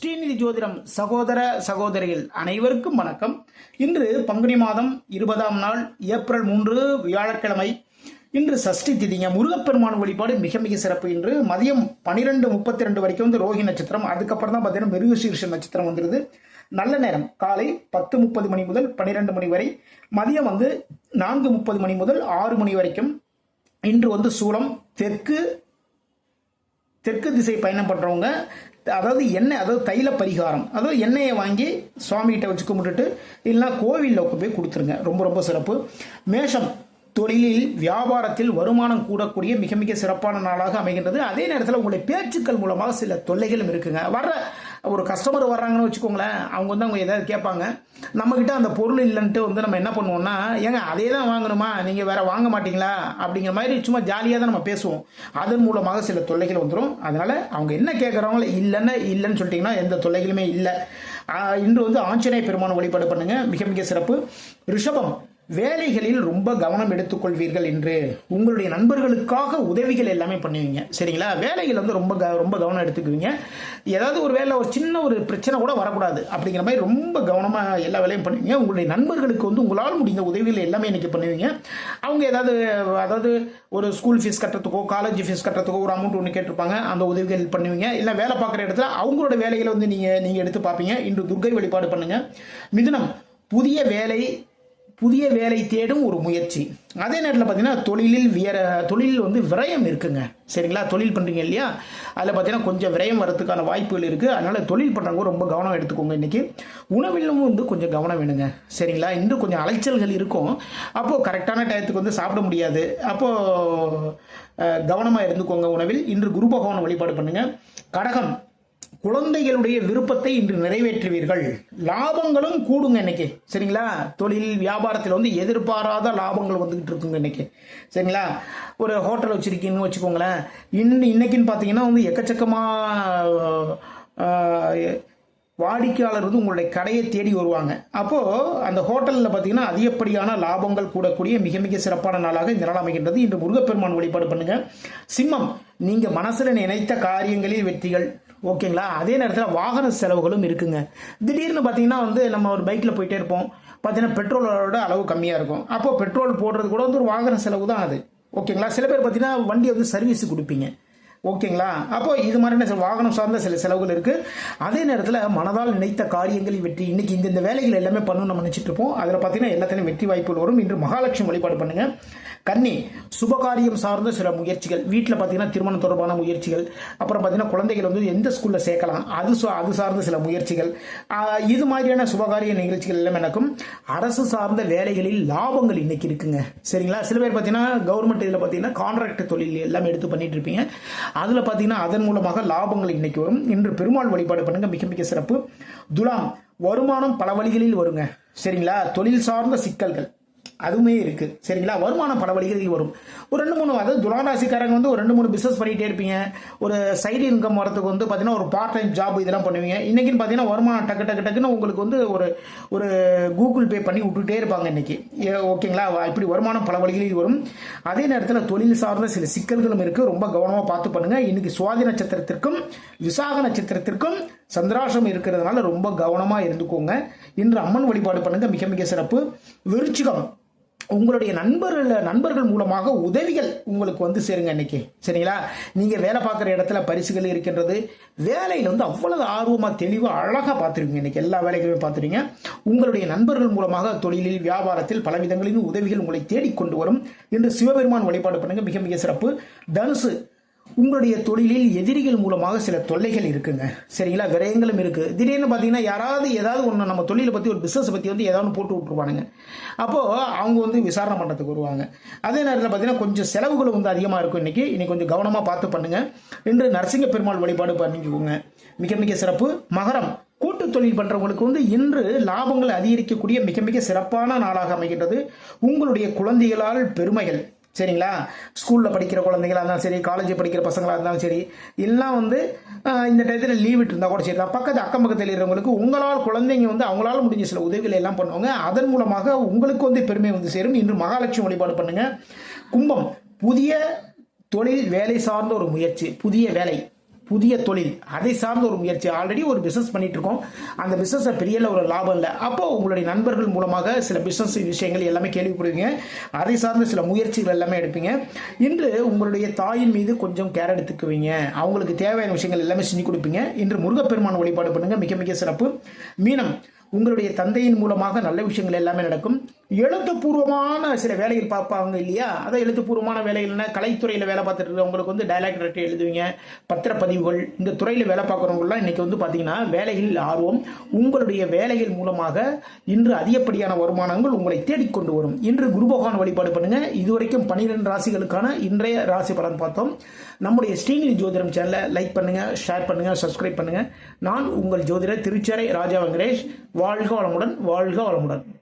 ஸ்ரீநிதி ஜோதிடம் சகோதர சகோதரிகள் அனைவருக்கும் வணக்கம். இன்று பங்குனி மாதம் இருபதாம் நாள் ஏப்ரல் மூன்று வியாழக்கிழமை. இன்று சஷ்டி திதிங்க முருகப்பெருமான் வழிபாடு மிக மிக சிறப்பு. இன்று மதியம் பன்னிரெண்டு முப்பத்தி ரெண்டு வரைக்கும் வந்து ரோஹி நட்சத்திரம் அதுக்கப்புறம் தான் பார்த்தீங்கன்னா மிருகசீர்ஷ நட்சத்திரம் வந்துருது. நல்ல நேரம் காலை பத்து முப்பது மணி முதல் பன்னிரெண்டு மணி வரை. மதியம் வந்து நான்கு முப்பது மணி முதல் ஆறு மணி வரைக்கும். இன்று வந்து சூலம் தெற்கு தெற்கு திசை பயணம் பண்ணுறவங்க அதாவது எண்ணெய் அதாவது தைல பரிகாரம். அதாவது எண்ணெயை வாங்கி சுவாமிகிட்ட வச்சு கும்பிட்டுட்டு இல்லைன்னா கோவிலில் போய் கொடுத்துருங்க. ரொம்ப ரொம்ப சிறப்பு. மேஷம் தொழிலில் வியாபாரத்தில் வருமானம் கூடக்கூடிய மிக மிக சிறப்பான நாளாக அமைகின்றது. அதே நேரத்தில் உங்களுடைய பேச்சுக்கள் மூலமாக சில தொல்லைகளும் இருக்குங்க. வர்ற ஒரு கஸ்டமர் வர்றாங்கன்னு வச்சுக்கோங்களேன் அவங்க வந்து அவங்க ஏதாவது கேட்பாங்க. நம்மக்கிட்ட அந்த பொருள் இல்லைன்ட்டு வந்து நம்ம என்ன பண்ணுவோம்னா ஏங்க அதே தான் வாங்கணுமா? நீங்கள் வேற வாங்க மாட்டீங்களா? அப்படிங்கிற மாதிரி சும்மா ஜாலியாக தான் நம்ம பேசுவோம். அதன் மூலமாக சில தொல்லைகள் வந்துடும் அதனால் அவங்க என்ன கேட்குறவங்கள இல்லைன்னு இல்லைன்னு சொல்லிட்டிங்கன்னா எந்த தொல்லைகளுமே இல்லை. இன்று வந்து ஆஞ்சநேய பெருமான வழிபாடு பண்ணுங்கள் மிக மிக சிறப்பு. ரிஷபம். வேலைகளில் ரொம்ப கவனம் எடுத்துக்கொள்வீர்கள் என்று உங்களுடைய நண்பர்களுக்காக உதவிகள் எல்லாமே பண்ணுவீங்க. சரிங்களா? வேலைகள் வந்து ரொம்ப க- ரொம்ப கவனம் எடுத்துக்குவீங்க. ஏதாவது ஒரு வேலை ஒரு சின்ன ஒரு பிரச்சனை கூட வரக்கூடாது. அப்படிங்கிற மாதிரி ரொம்ப கவனமாக எல்லா வேலையும் பண்ணுவீங்க. உங்களுடைய நண்பர்களுக்கு வந்து உங்களால் முடிந்த உதவிகள் எல்லாமே இன்றைக்கி பண்ணுவீங்க. அவங்க ஏதாவது அதாவது ஒரு ஸ்கூல் ஃபீஸ் கட்டுறதுக்கோ காலேஜ் ஃபீஸ் கட்டுறதுக்கோ ஒரு அமௌண்ட் ஒன்று கேட்டிருப்பாங்க. அந்த உதவிகள் பண்ணுவீங்க. இல்லை வேலை பார்க்குற இடத்துல அவங்களோட வேலைகளை வந்து நீங்கள் நீங்கள் எடுத்து பார்ப்பீங்க. இன்று துர்கை வழிபாடு பண்ணுங்கள் மிதுனம் புதிய வேலை புதிய வேலை தேடும் ஒரு முயற்சி. அதே நேரத்தில் பார்த்தீங்கன்னா தொழிலில் வியர தொழிலில் வந்து விரயம் இருக்குங்க. சரிங்களா? தொழில் பண்ணுறீங்க இல்லையா? அதில் பார்த்தீங்கன்னா கொஞ்சம் விரயம் வரதுக்கான வாய்ப்புகள் இருக்குது அதனால் தொழில் பண்ணுறவங்க ரொம்ப கவனம் எடுத்துக்கோங்க இன்றைக்கி உணவிலும் வந்து கொஞ்சம் கவனம் வேணுங்க. சரிங்களா? இன்னும் கொஞ்சம் அலைச்சல்கள் இருக்கும். அப்போது கரெக்டான டயத்துக்கு வந்து சாப்பிட முடியாது. அப்போது கவனமாக இருந்துக்கோங்க உணவில். இன்று குரு பகவான் வழிபாடு பண்ணுங்கள் கடகம். குழந்தைகளுடைய விருப்பத்தை இன்று நிறைவேற்றுவீர்கள். லாபங்களும் கூடுங்க இன்னைக்கு. சரிங்களா? தொழில் வியாபாரத்தில் வந்து எதிர்பாராத லாபங்கள் வந்துகிட்டு இருக்குங்க இன்னைக்கு. சரிங்களா? ஒரு ஹோட்டல் வச்சிருக்கீங்கன்னு வச்சுக்கோங்களேன். இன் இன்னைக்குன்னு பார்த்தீங்கன்னா வந்து எக்கச்சக்கமாக வாடிக்கையாளர் வந்து உங்களுடைய கடையை தேடி வருவாங்க. அப்போது அந்த ஹோட்டலில் பார்த்தீங்கன்னா அதிகப்படியான லாபங்கள் கூடக்கூடிய மிக மிக சிறப்பான நாளாக இந்த நாள் அமைகின்றது. இன்று முருகப்பெருமான் வழிபாடு பண்ணுங்கள் சிம்மம் நீங்கள் மனசில் நினைத்த காரியங்களில் வெற்றிகள் ஓகேங்களா? அதே நேரத்தில் வாகன செலவுகளும் இருக்குங்க. திடீர்னு பார்த்தீங்கன்னா வந்து நம்ம ஒரு பைக்கில் போயிட்டே இருப்போம். பார்த்தீங்கன்னா பெட்ரோலோட அளவு கம்மியாக இருக்கும். அப்போ பெட்ரோல் போடுறது கூட வந்து ஒரு வாகன செலவு தான் அது. ஓகேங்களா? சில பேர் பார்த்தீங்கன்னா வண்டியை வந்து சர்வீஸ் கொடுப்பீங்க. ஓகேங்களா? அப்போ இது மாதிரியான சில வாகனம் சார்ந்த சில செலவுகள் இருக்கு. அதே நேரத்தில் மனதால் நினைத்த காரியங்களில் வெற்றி இன்னைக்கு இந்த இந்த வேலைகள் எல்லாமே பண்ணணும்னு நம்ம நினைச்சிட்டு இருப்போம். அதில் பார்த்தீங்கன்னா எல்லாத்திலையும் வெற்றி வாய்ப்புகள் வரும். இன்று மகாலட்சுமி வழிபாடு பண்ணுங்க. கன்னி சுபகாரியம் சார்ந்த சில முயற்சிகள். வீட்டில் பார்த்தீங்கன்னா திருமணம் தொடர்பான முயற்சிகள். அப்புறம் பார்த்தீங்கன்னா குழந்தைகள் வந்து எந்த ஸ்கூலில் சேர்க்கலாம்? அது அது சார்ந்த சில முயற்சிகள். இது மாதிரியான சுபகாரிய நிகழ்ச்சிகள் எல்லாம் எனக்கும் அரசு சார்ந்த வேலைகளில் லாபங்கள் இன்னைக்கு இருக்குங்க. சரிங்களா? சில பேர் பார்த்தீங்கன்னா கவர்மெண்ட் இதில் பார்த்தீங்கன்னா கான்ட்ராக்ட் தொழில் எல்லாமே எடுத்து பண்ணிட்டு இருப்பீங்க. அதில் பார்த்தீங்கன்னா அதன் மூலமாக லாபங்கள் இன்னைக்கு வரும். இன்று பெருமாள் வழிபாடு பண்ணுங்க. மிக மிக சிறப்பு. துலாம் வருமானம் பல வழிகளில் வருங்க. சரிங்களா? தொழில் சார்ந்த சிக்கல்கள். அதுவுமே இருக்கு. சரிங்களா? வருமானம் பல வழிகளில் வரும். ஒரு ரெண்டு மூணு அதாவது துலாராசிக்காரங்க வந்து ஒரு ரெண்டு மூணு பிசினஸ் பண்ணிட்டே இருப்பீங்க. ஒரு சைடு இன்கம் வரதுக்கு வந்து பார்த்தீங்கன்னா ஒரு பார்ட் டைம் ஜாப் இதெல்லாம் பண்ணுவீங்க. இன்றைக்கின்னு பார்த்தீங்கன்னா வருமானம் டக்கு டக்கு டக்குன்னு உங்களுக்கு வந்து ஒரு ஒரு கூகுள் பே பண்ணி விட்டுட்டே இருப்பாங்க இன்னைக்கு. ஏ- ஓகேங்களா? இப்படி வருமானம் பல வழிகளில் வரும். அதே நேரத்தில் தொழில் சார்ந்த சில சிக்கல்களும் இருக்கு. ரொம்ப கவனமாக பார்த்து பண்ணுங்க. இன்னைக்கு சுவாதி நட்சத்திரத்திற்கும் விசாக நட்சத்திரத்திற்கும் சந்திராசம் இருக்கிறதுனால ரொம்ப கவனமாக இருந்துக்கோங்க. இன்று அம்மன் வழிபாடு பண்ணுங்க. மிக மிக சிறப்பு. விருச்சிகம். உங்களுடைய நண்பர்கள் நண்பர்கள் மூலமாக உதவிகள் உங்களுக்கு வந்து சேருங்க இன்னைக்கு. சரிங்களா? நீங்க வேலை பார்க்குற இடத்துல பரிசுகள் இருக்கின்றது. வேலையில் வந்து அவ்வளவு ஆர்வமா தெளிவாக அழகாக பார்த்துருவீங்க இன்னைக்கு. எல்லா வேலைகளுமே பார்த்துருவீங்க. உங்களுடைய நண்பர்கள் மூலமாக தொழிலில் வியாபாரத்தில் பல விதங்களின் உதவிகள் உங்களை தேடிக்கொண்டு வரும். இன்று சிவபெருமான் வழிபாடு பண்ணுங்க. மிக மிக சிறப்பு. தனுசு உங்களுடைய தொழிலில் எதிரிகள் மூலமாக சில தொல்லைகள் இருக்குங்க. சரிங்களா? விரயங்களும் இருக்கு. திடீர்னு பார்த்தீங்கன்னா யாராவது ஏதாவது ஒன்று நம்ம தொழிலை பற்றி ஒரு பிஸ்னஸ் பற்றி வந்து ஏதாவது போட்டு விட்டுருவானுங்க. அப்போது அவங்க வந்து விசாரணை பண்ணுறதுக்கு வருவாங்க. அதே நேரத்தில் பார்த்தீங்கன்னா கொஞ்சம் செலவுகள் வந்து அதிகமாக இருக்கும் இன்றைக்கி இன்றைக்கி கொஞ்சம் கவனமாக பார்த்து பண்ணுங்கள் இன்று நரசிங்க பெருமாள் வழிபாடு பண்ணிக்கோங்க. மிக மிக சிறப்பு. மகரம். கூட்டு தொழில் பண்ணுறவங்களுக்கு வந்து இன்று லாபங்கள் அதிகரிக்கக்கூடிய மிக மிக சிறப்பான நாளாக அமைகின்றது. உங்களுடைய குழந்தைகளால் பெருமைகள். சரிங்களா? ஸ்கூலில் படிக்கிற குழந்தைங்களா இருந்தாலும் சரி காலேஜ் படிக்கிற பசங்களாக இருந்தாலும் சரி எல்லாம் வந்து இந்த டயத்தில் லீவ் விட்டு இருந்தால் கூட சரி தான் பக்கத்து அக்கம் பக்கத்தில் இருக்கிறவங்களுக்கு உங்களால் குழந்தைங்க வந்து அவங்களால முடிஞ்ச சில உதவிகளை எல்லாம் பண்ணுவாங்க. அதன் மூலமாக உங்களுக்கு வந்து பெருமை வந்து சேரும். இன்று மகாலட்சுமி வழிபாடு பண்ணுங்கள் கும்பம் புதிய தொழில் வேலை சார்ந்த ஒரு முயற்சி புதிய வேலை. புதிய தொழில். அதை சார்ந்த ஒரு முயற்சி. ஆல்ரெடி ஒரு பிஸ்னஸ் பண்ணிட்டு இருக்கோம் அந்த பிஸ்னஸை பெரிய ஒரு லாபம் இல்லை. அப்போ உங்களுடைய நண்பர்கள் மூலமாக சில பிஸ்னஸ் விஷயங்கள் எல்லாமே கேள்விப்படுவீங்க. அதை சார்ந்த சில முயற்சிகள் எல்லாமே எடுப்பீங்க. இன்று உங்களுடைய தாயின் மீது கொஞ்சம் கேர் எடுத்துக்குவீங்க. அவங்களுக்கு தேவையான விஷயங்கள் எல்லாமே செஞ்சு கொடுப்பீங்க. இன்று முருகப்பெருமான் வழிபாடு பண்ணுங்க. மிக மிக சிறப்பு. மீனம் உங்களுடைய தந்தையின் மூலமாக நல்ல விஷயங்கள் எல்லாமே நடக்கும். எழுத்துப்பூர்வமான சில வேலைகள் பார்ப்பாங்க இல்லையா? அதான் எழுத்துப்பூர்வமான வேலைகள்னா கலைத்துறையில் வேலை பார்த்துட்டு இருக்கிறவங்களுக்கு வந்து டைலாக் எழுதுவீங்க பத்திரப்பதிவுகள் இந்த துறையில் வேலை பார்க்குறவங்களாம் இன்னைக்கு வந்து பார்த்தீங்கன்னா வேலைகளில் ஆர்வம் உங்களுடைய வேலைகள் மூலமாக இன்று அதிகப்படியான வருமானங்கள் உங்களை தேடிக்கொண்டு வரும். இன்று குரு பகவான் வழிபாடு பண்ணுங்கள் இதுவரைக்கும் பன்னிரெண்டு ராசிகளுக்கான இன்றைய ராசி பலன் பார்த்தோம். நம்முடைய ஸ்ரீநிதி ஜோதிடம் சேனலை லைக் பண்ணுங்கள் ஷேர் பண்ணுங்கள் சப்ஸ்கிரைப் பண்ணுங்க. நான் உங்கள் ஜோதிடர் திருச்சரை ராஜா வெங்கடேஷ். வாழ்க வளமுடன் வாழ்க வளமுடன்.